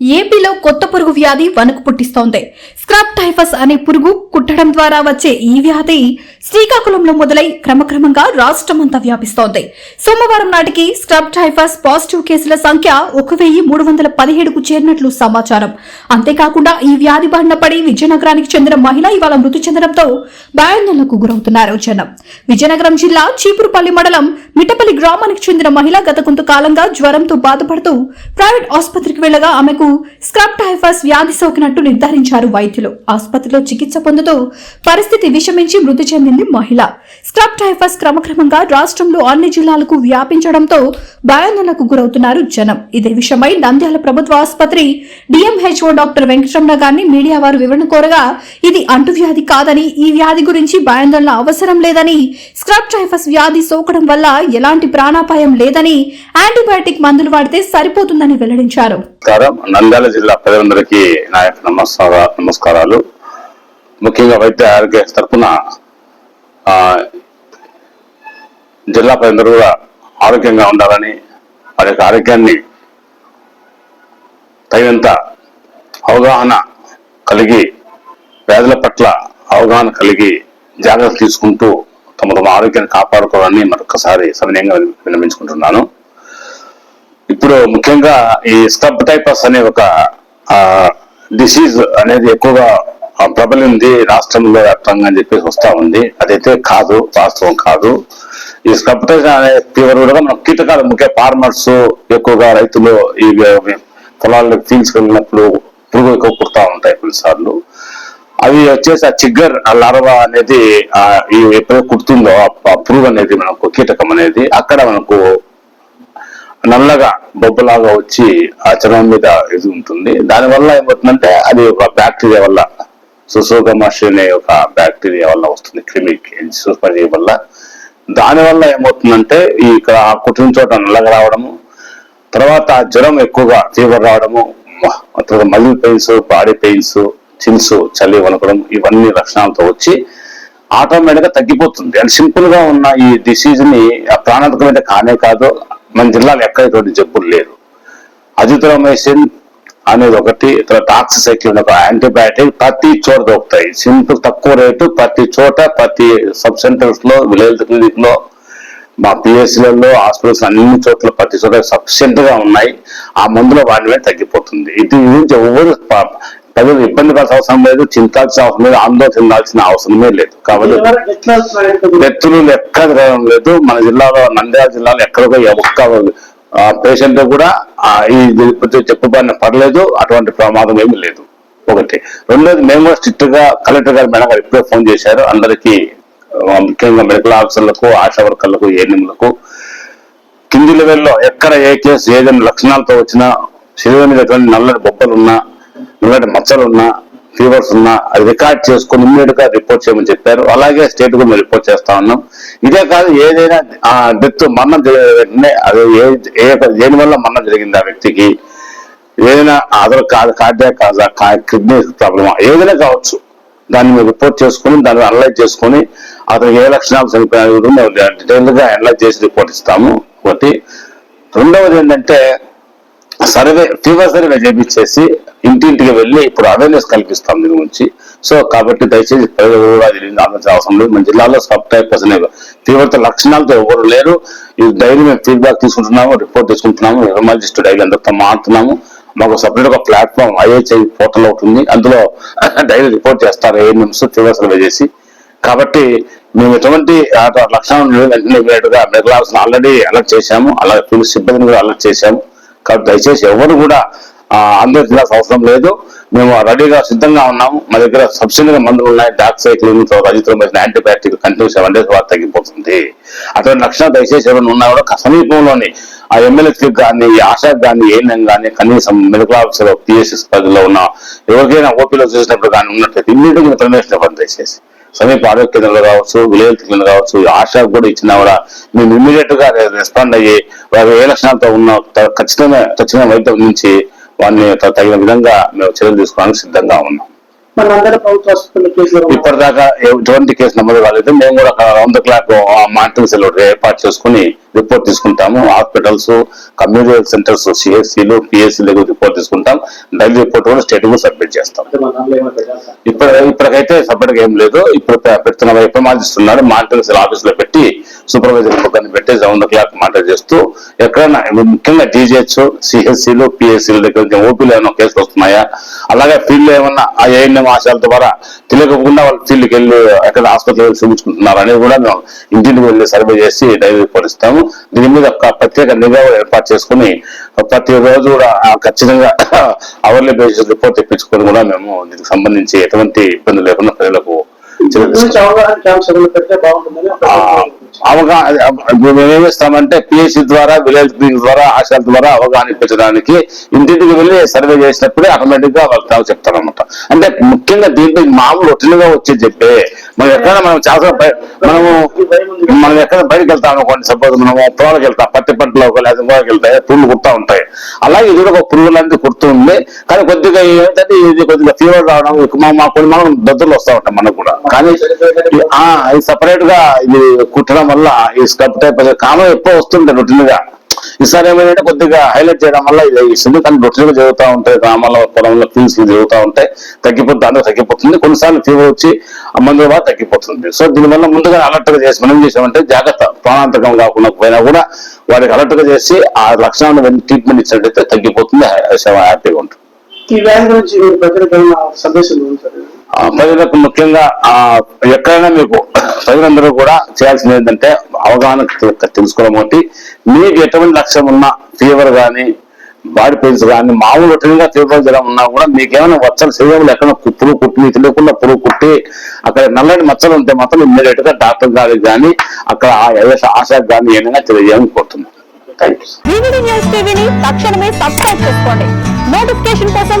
ఏపీలో కొత్త పురుగు వ్యాధి వణుకు పుట్టిస్తోంది. స్క్రబ్ టైఫస్ అనే పురుగు కుట్టడం ద్వారా వచ్చే ఈ వ్యాధి శ్రీకాకుళంలో మొదలై క్రమక్రమంగా రాష్ట్రమంతా వ్యాపిస్తోంది. సోమవారం నాటికి స్క్రబ్ టైఫస్ పాజిటివ్ కేసుల సంఖ్య ఒక వెయ్యి మూడు వందల పదిహేడుకు చేరినట్లు సమాచారం. అంతేకాకుండా ఈ వ్యాధి బారిన పడి విజయనగరానికి చెందిన మహిళ ఇవాళ మృతి చెందడంతో భయాందోళనకు గురవుతున్నారు జనం. విజయనగరం జిల్లా చీపురుపల్లి మండలం మిటపల్లి గ్రామానికి చెందిన మహిళ గత కొంతకాలంగా జ్వరంతో బాధపడుతూ ప్రైవేట్ ఆసుపత్రికి వెళ్ళగా ఆమెకు స్క్రబ్ టైఫస్ వ్యాధి సోకినట్టు నిర్ధారించారు వైద్యులు. ఆసుపత్రిలో చికిత్స పొందుతూ పరిస్థితి విషమించి మృతి చెందింది మహిళ. స్క్రబ్ టైఫస్ క్రమక్రమంగా రాష్ట్రంలో అన్ని జిల్లాలకు వ్యాపించడంతో భయాందోళనకు గురవుతున్నారు జనం. ఇదే విషయమై నంద్యాల ప్రభుత్వ ఆసుపత్రి డిఎంహెచ్ఓ డాక్టర్ వెంకటరమణ గారిని మీడియా వారు వివరణ కోరగా ఇది అంటువ్యాధి కాదని ఈ వ్యాధి గురించి భయాందోళన అవసరం లేదని స్క్రబ్ టైఫస్ వ్యాధి సోకడం వల్ల ఎలాంటి ప్రాణాపాయం లేదని యాంటీబయాటిక్ మందులు వాడితే సరిపోతుందని వెల్లడించారు. నంద్యాల జిల్లా ప్రజలందరికీ నా యొక్క నమస్కారాలు. ముఖ్యంగా వైద్య ఆరోగ్య తరఫున జిల్లా ప్రజలందరూ కూడా ఆరోగ్యంగా ఉండాలని వారి యొక్క ఆరోగ్యాన్ని తగినంత అవగాహన కలిగి వ్యాధుల పట్ల అవగాహన కలిగి జాగ్రత్తలు తీసుకుంటూ తమ తమ ఆరోగ్యాన్ని కాపాడుకోవాలని మరొకసారి సమయంగా విన్నవించుకుంటున్నాను ఇప్పుడు ముఖ్యంగా ఈ స్కబ్ టైపస్ అనే ఒక డిసీజ్ అనేది ఎక్కువగా ప్రబలింది రాష్ట్రంలో వ్యాప్తంగా అని చెప్పేసి వస్తా ఉంది. అదైతే కాదు వాస్తవం కాదు. ఈ స్కప్టేషన్ అనే ఫీవర్ కూడా మన కీటకాలు ముఖ్య ఫార్మర్స్ ఎక్కువగా రైతులు ఈ పొలాల్లో ఫీల్డ్స్ వెళ్ళినప్పుడు పురుగు ఎక్కువ కుడతా ఉంటాయి కొన్నిసార్లు. అవి వచ్చేసి ఆ చిగ్గర్ ఆ లార్వా అనేది ఆ, ఈ ఎప్పుడైతే కుడుతుందో ఆ- ఆ పురుగు అనేది మనకు కీటకం అనేది అక్కడ మనకు నల్లగా బొబ్బలాగా వచ్చి ఆ చర్మం మీద ఇది ఉంటుంది. దానివల్ల ఏమవుతుందంటే అది ఒక బ్యాక్టీరియా వల్ల సుసోగమాషి అనే ఒక బ్యాక్టీరియా వల్ల వస్తుంది క్రిమి సూపర్జీ వల్ల. దానివల్ల ఏమవుతుందంటే ఈ ఇక్కడ ఆ చోట నల్లగా రావడము తర్వాత ఆ జ్వరం ఎక్కువగా ఫీవర్ రావడము మ- తర్వాత muscle pains body pains chills చలి వనకడం ఇవన్నీ లక్షణాలతో వచ్చి ఆటోమేటిక్గా తగ్గిపోతుంది. అండ్ సింపుల్గా ఉన్న ఈ డిసీజ్ని ఆ ప్రాణాంతకమైన కానే కాదు మన జిల్లాలో ఎక్కడ ఇటువంటి జబ్బులు లేదు అజిత్రోమైసిన్ అనేది ఒకటి తర్వాత టాక్సిసైక్లిన్ ఒక యాంటీబయాటిక్ ప్రతి చోట దొరుకుతాయి. సింపుల్ తక్కువ రేటు ప్రతి చోట ప్రతి సబ్ సెంటర్స్లో విలేజ్ క్లినిక్లో మా పిఎస్సీలలో హాస్పిటల్స్ అన్ని చోట్ల ప్రతి చోట సఫిషియెంట్గా ఉన్నాయి. ఆ మందులో వాడి మీద తగ్గిపోతుంది. ఇది గురించి ఎవరు ప్రజలు ఇబ్బంది పడాల్సిన అవసరం లేదు. చింతాల్సిన అవసరం లేదు. ఆందోళన చెందాల్సిన అవసరమే లేదు. కాబట్టి వ్యక్తులు ఎక్కడ లేదు. మన జిల్లాలో నంద్యాల జిల్లాలో ఎక్కడ కూడా ఒక్క పేషెంట్ కూడా ఇది చెప్పబడిన పర్లేదు అటువంటి ప్రమాదం ఏమీ లేదు. ఒకటి. రెండోది మేము కూడా స్ట్రిక్ట్గా కలెక్టర్ గారు మేడం గారు ఇప్పుడే ఫోన్ చేశారు. అందరికీ ముఖ్యంగా మెడికల్ ఆఫీసర్లకు ఆశా వర్కర్లకు ఏఎన్ఎంలకు. కింది లెవెల్లో ఎక్కడ ఏ కేసు ఏదైనా లక్షణాలతో వచ్చినా శరీరం మీద ఎటువంటి నల్లటి బొబ్బలు ఉన్నా నల్లటి మచ్చలు ఉన్నా ఫీవర్స్ ఉన్నా అది రికార్డ్ చేసుకొని ఇమ్మీడియట్గా రిపోర్ట్ చేయమని చెప్పారు. అలాగే స్టేట్ కూడా మేము రిపోర్ట్ చేస్తా ఉన్నాం. ఇదే కాదు ఏదైనా ఆ డెత్ మరణం జరిగే వెంటనే అది ఏ దేని వల్ల మరణం జరిగింది ఆ వ్యక్తికి? ఏదైనా అదర్ కార్డియాక్ కిడ్నీ ప్రాబ్లమా ఏదైనా కావచ్చు. దాన్ని మేము రిపోర్ట్ చేసుకుని దాన్ని అనలైజ్ చేసుకుని అతనికి ఏ లక్షణాలు చనిపోయినా డీటెయిల్గా అనలైజ్ చేసి రిపోర్ట్ ఇస్తాము. ఒకటి. రెండవది ఏంటంటే సర్వే ఫీవర్ సర్వే చేపించేసి ఇంటింటికి వెళ్ళి ఇప్పుడు అవేర్నెస్ కల్పిస్తాం దీని గురించి. సో కాబట్టి దయచేసి ప్రజలు కూడా దీని అవసరం లేదు. మన జిల్లాలో సబ్ టైపర్స్ అనే తీవ్రత లక్షణాలతో ఎవరు లేరు. ఈ డైలీ మేము ఫీడ్బ్యాక్ తీసుకుంటున్నాము రిపోర్ట్ తీసుకుంటున్నాము ఎమర్జెస్ట్ డైలీ అందరితో మాట్లాడుతున్నాము. మాకు సపరేట్ ఒక ప్లాట్ఫామ్ ఐహెచ్ఐ పోర్టల్ అవుతుంది అందులో డైలీ రిపోర్ట్ చేస్తారు ఏఎన్ఎంస్ ఫీవర్ సర్వే చేసి. కాబట్టి మేము ఎటువంటి ఆ లక్షణాలు వెంటనే ఇమీడియట్ ఆల్రెడీ అలర్ట్ చేశాము. అలాగే పోలీస్ సిబ్బందిని కూడా అలర్ట్ చేశాము. కాబట్టి దయచేసి ఎవరు కూడా ఆ, ఆందోళన అవసరం లేదు. మేము రెడీగా సిద్ధంగా ఉన్నాము. మా దగ్గర సబ్సిడీ మందులు ఉన్నాయి. డాక్సైక్లిన్ రజిత్రమైన యాంటీబయాటిక్ కంటిన్యూస్ సెవెన్ డేస్ వరకు తగ్గిపోతుంది. అటువంటి లక్షణాలు దయచేసి ఎవరైనా ఉన్నా కూడా సమీపంలోని ఆ ఎమ్మెల్యేకి కానీ ఆశాకి కానీ ఏఎన్ఎం కానీ కనీసం మెడికల్ ఆఫీసర్ పిఎస్ఎస్ పరిధిలో ఉన్న ఎవరికైనా ఓపీలో చూసినప్పుడు కానీ ఉన్నట్లయితే ఇమ్మీడియట్గా ఇన్ఫర్మేషన్ ఇవ్వండి దయచేసి. సమీప ఆరోగ్య కేంద్రంలో కావచ్చు విలేజ్ కేంద్రంలో కావచ్చు ఆశాకు కూడా ఇచ్చినా కూడా మేము ఇమ్మీడియట్గా రెస్పాండ్ అయ్యి వారు ఏ లక్షణాలతో ఉన్న ఖచ్చితమైన ఖచ్చితమైన వైద్యం నుంచి వారిని తగిన విధంగా మేము చర్యలు తీసుకోవడానికి సిద్ధంగా ఉన్నాం. ఇప్పటిదాకా ఎటువంటి కేసు నమోదు కాలేదు. మేము కూడా round the clock monitoring cell ఏర్పాటు చేసుకుని రిపోర్ట్ తీసుకుంటాము. హాస్పిటల్స్ కమ్యూనిటీ హెల్త్ సెంటర్స్ సిఎస్సీలు పిఎస్సీలు రిపోర్ట్ తీసుకుంటాం. డైలీ రిపోర్ట్ కూడా స్టేట్కు సబ్మిట్ చేస్తాం. ఇప్పుడు ఇప్పటికైతే సపరేట్గా ఏం లేదు. ఇప్పుడు పెడుతున్న ఎప్పుడు మాటిస్తున్నాడు మానిటరింగ్ సెల్ ఆఫీస్లో పెట్టి సూపర్వైజర్ ఒకరిని పెట్టి రౌండ్ క్లాక్ మానిటర్ చేస్తూ ఎక్కడైనా ముఖ్యంగా జీజేహెచ్ సిహెచ్సిలు పిఎస్సీల దగ్గర నుంచి ఓపీలు ఏమైనా కేసులు వస్తున్నాయా? అలాగే ఫీల్డ్ ఏమన్నా ఆ ఏఎన్ఎం ఆశాల ద్వారా తెలియకుండా వాళ్ళు ఫీల్డ్కి వెళ్ళి ఎక్కడ హాస్పిటల్ వెళ్ళి చూపించుకుంటున్నారు అనేది కూడా మేము ఇంటింటికి వెళ్ళి సర్వే చేసి డైరీ రిపోర్ట్ ఇస్తాము. దీని మీద ఒక ప్రత్యేక నిఘా ఏర్పాటు చేసుకుని ప్రతి రోజు కూడా ఖచ్చితంగా అవర్లీ బేసిస్ రిపోర్ట్ తెప్పించుకొని కూడా మేము దీనికి సంబంధించి ఎటువంటి ఇబ్బంది లేకుండా ప్రజలకు అవగాహన క్యాంప్స్ ఏమైనా పెడితే బాగుంటుందని ఒక ఆ, అవగాహన ఇప్పుడు మేము ఏం చేస్తామంటే పిఎస్సి ద్వారా విలేజ్ క్లినిక్ ద్వారా ఆశాల ద్వారా అవగాహన ఇప్పించడానికి ఇంటింటికి వెళ్ళి సర్వే చేసినప్పుడే ఆటోమేటిక్గా వాళ్ళకి తావు చెప్తారన్నమాట. అంటే ముఖ్యంగా దీంట్లో మామూలు రొటీన్ వచ్చి చెప్పే మనం ఎక్కడ మనం చాలా మనము మనం ఎక్కడ బయటకు వెళ్తాం అనుకోండి సపోజ్ మనము పొలాలకు వెళ్తాం పత్తి పంటలో లేదా గోడకి వెళ్తాయి పురుగులు కుడతా ఉంటాయి. అలాగే ఇది కూడా ఒక పురుగు లాంటిది కుడుతుంది కానీ కొద్దిగా ఏంటంటే ఇది కొద్దిగా ఫీవర్ రావడం మా- కొన్ని మనం దద్దులు వస్తూ ఉంటాయి మనకు కూడా. కానీ ఇది సపరేట్గా ఇది కుట్టడం వల్ల ఈ స్కప్ టైప్ కామన్ ఎక్కువ వస్తుంటాయి రొటీన్గా. ఈసారి ఏమైందంటే కొద్దిగా హైలైట్ చేయడం వల్ల ఇది ఇస్తుంది కానీ రొటీన్ జరుగుతూ ఉంటాయి గ్రామాల్లో పొలంలో ఫీల్స్ జరుగుతూ ఉంటాయి. తగ్గిపోతుంది దాంట్లో తగ్గిపోతుంది. కొన్నిసార్లు ఫీవర్ వచ్చి ఆ మందుల తగ్గిపోతుంది. సో దీనివల్ల ముందుగా అలర్ట్గా చేసి మనం ఏం చేసామంటే జాగ్రత్త ప్రాణాంతకం కాకుండా పోయినా కూడా వారికి అలర్ట్గా చేసి ఆ లక్షణాలను ట్రీట్మెంట్ ఇచ్చినట్టయితే తగ్గిపోతుంది. హ్యాపీగా ఉంటుంది. ఈ వ్యాధి గురించి మీరు ప్రజలకు సందేశం ప్రజలకు ముఖ్యంగా ఆ ఎక్కడైనా మీకు ప్రజలందరూ కూడా చేయాల్సింది ఏంటంటే అవగాహన తెలుసుకోవడం ఒకటి. మీకు ఎటువంటి లక్ష్యం ఉన్నా ఫీవర్ కానీ బాడీ పెయిన్స్ కానీ మామూలు రొటీన్ ఫీవర్ జ్వరం ఉన్నా కూడా మీకు ఏమైనా వచ్చలు శరీరంలో ఎక్కడ పురుగు కుట్టి మీకు తెలియకుండా పురుగు కుట్టి అక్కడ నల్లని మచ్చలు ఉంటే మాత్రం ఇమ్మీడియట్గా డాక్టర్ గారికి కానీ అక్కడ ఆ ఆశ- కానీ ఏమైనా తెలియజేయాలని కోరుతున్నాను తక్షణమే సబ్స్క్రైబ్ చేసుకోండి. నోటిఫికేషన్ కోసం